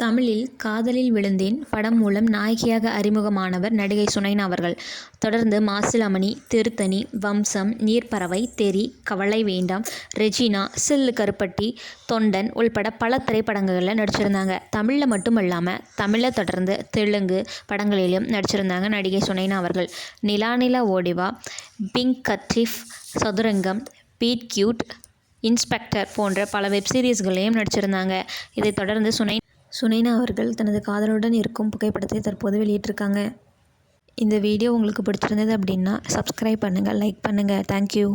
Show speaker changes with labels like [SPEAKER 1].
[SPEAKER 1] தமிழில் காதலில் விழுந்தேன் படம் மூலம் நாயகியாக அறிமுகமானவர் நடிகை சுனைனா அவர்கள். தொடர்ந்து மாசிலாமணி, திருத்தணி, வம்சம், நீர்ப்பறவை, தெறி, கவலை வேண்டாம், ரெஜினா, சில்லு கருப்பட்டி, தொண்டன் உள்பட பல திரைப்படங்களில் நடிச்சிருந்தாங்க. மட்டும் இல்லாமல் தமிழை தொடர்ந்து தெலுங்கு படங்களிலும் நடிச்சிருந்தாங்க நடிகை சுனைனா அவர்கள். Nila Nila Odiva, pink kerchief, Sathurangam, meet cute, inspector போன்ற பல வெப்சீரிஸ்களிலையும் நடிச்சிருந்தாங்க. இதைத் தொடர்ந்து சுனை சுனைனா அவர்கள் தனது காதலனுடன் இருக்கும் புகைப்படத்தை தற்போது வெளியிட்டிருக்காங்க. இந்த வீடியோ உங்களுக்கு பிடிச்சிருந்தது அப்படின்னா சப்ஸ்கிரைப் பண்ணுங்கள் லைக் பண்ணுங்கள் தேங்க்யூ